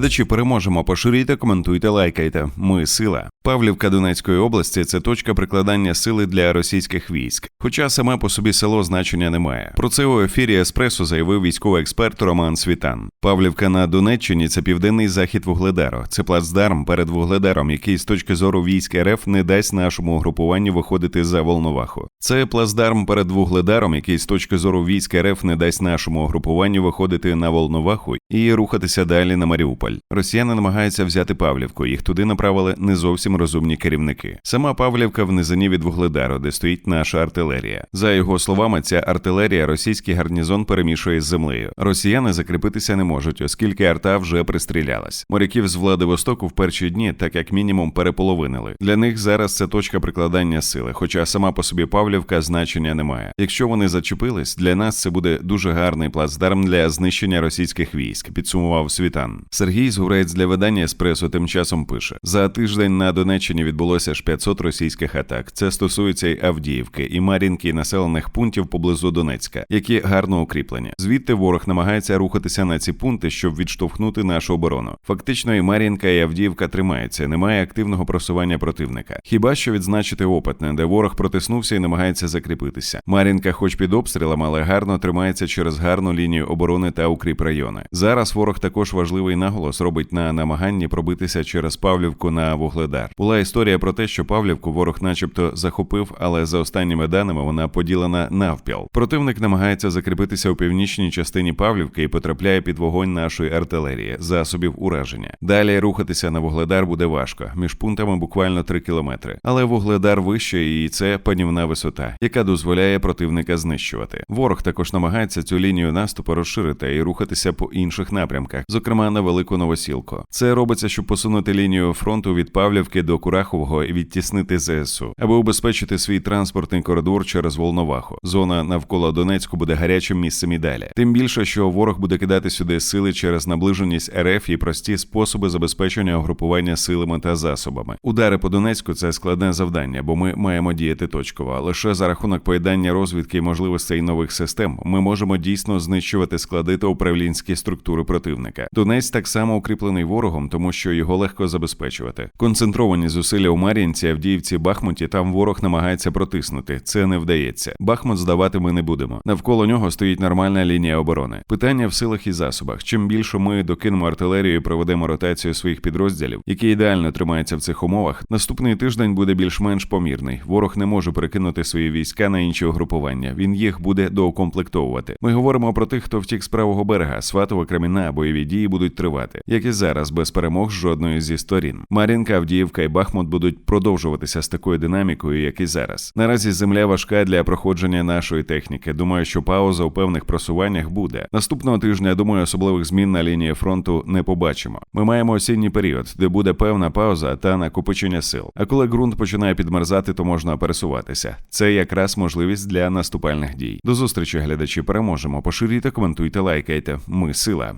Глядачі переможемо. Поширюйте, коментуйте, лайкайте. Ми сила. Павлівка Донецької області це точка прикладання сили для російських військ. Хоча саме по собі село значення не має. Про це у ефірі Еспресо заявив військовий експерт Роман Світан. Павлівка на Донеччині це південний захід Вугледару. Це плацдарм перед Вугледаром, який з точки зору військ РФ не дасть нашому угрупуванню виходити за Волноваху. Це плацдарм перед Вугледаром, який з точки зору військ РФ не дасть нашому угрупуванню виходити на Волноваху і рухатися далі на Маріуполь. Росіяни намагаються взяти Павлівку. Їх туди направили не зовсім розумні керівники. Сама Павлівка в низині від Вугледару, де стоїть наша артилерія. За його словами, ця артилерія російський гарнізон перемішує з землею. Росіяни закріпитися не можуть, оскільки арта вже пристрілялась. Моряків з Владивостоку в перші дні, так як мінімум, переполовинили. Для них зараз це точка прикладання сили, хоча сама по собі Павлівка значення не має. Якщо вони зачепились, для нас це буде дуже гарний плацдарм для знищення російських військ. Підсумував світан. Сергій Згурець для видання Еспресо тим часом пише: за тиждень на Донеччині відбулося аж 500 російських атак. Це стосується й Авдіївки, і Мар'їнки, і населених пунктів поблизу Донецька, які гарно укріплені. Звідти ворог намагається рухатися на ці пункти, щоб відштовхнути нашу оборону. Фактично, і Мар'їнка, і Авдіївка тримаються. Немає активного просування противника. Хіба що відзначити опитне, де ворог протиснувся і намагається закріпитися. Мар'їнка, хоч під обстрілом, але гарно тримається через гарну лінію оборони та укріп райони. Зараз ворог також важливий наголос робить на намаганні пробитися через Павлівку на Вугледар. Була історія про те, що Павлівку ворог, начебто, захопив, але за останніми даними вона поділена навпіл. Противник намагається закріпитися у північній частині Павлівки і потрапляє під вогонь нашої артилерії, засобів ураження. Далі рухатися на Вугледар буде важко. Між пунктами буквально 3 кілометри. Але Вугледар вище, і це панівна висота, яка дозволяє противника знищувати. Ворог також намагається цю лінію наступу розширити і рухатися по інших напрямках, зокрема на велику новосілку. Це робиться, щоб посунути лінію фронту від Павлівки до Курахового і відтіснити ЗСУ, аби убезпечити свій транспортний коридор через Волноваху. Зона навколо Донецьку буде гарячим місцем і далі. Тим більше, що ворог буде кидати сюди сили через наближеність РФ і прості способи забезпечення угрупування силами та засобами. Удари по Донецьку це складне завдання, бо ми маємо діяти точково. Лише за рахунок поєднання розвідки і можливостей нових систем ми можемо дійсно знищувати склади та управлінські структури противника. Донець так само укріплений ворогом, тому що його легко забезпечувати. Концентровані зусилля у Мар'їнці, Авдіївці, Бахмуті. Там ворог намагається протиснути. Це не вдається. Бахмут здавати ми не будемо. Навколо нього стоїть нормальна лінія оборони. Питання в силах і засобах. Чим більше ми докинемо артилерію і проведемо ротацію своїх підрозділів, які ідеально тримаються в цих умовах, наступний тиждень буде більш-менш помірний. Ворог не може перекинути свої війська на інші угрупування. Він їх буде доукомплектовувати. Ми говоримо про тих, хто втік з правого берега, Сватова, Креміна, бойові дії будуть тривати, як і зараз, без перемог жодної зі сторін. Мар'їнка, Авдіївка і Бахмут будуть продовжуватися з такою динамікою, як і зараз. Наразі земля важка для проходження нашої техніки. Думаю, що пауза у певних просуваннях буде. Наступного тижня, думаю, особливих змін на лінії фронту не побачимо. Ми маємо осінній період, де буде певна пауза та накопичення сил. А коли ґрунт починає підмерзати, то можна пересуватися. Це якраз можливість для наступальних дій. До зустрічі, глядачі. Переможемо. Поширюйте, коментуйте, лайкайте. Ми сила.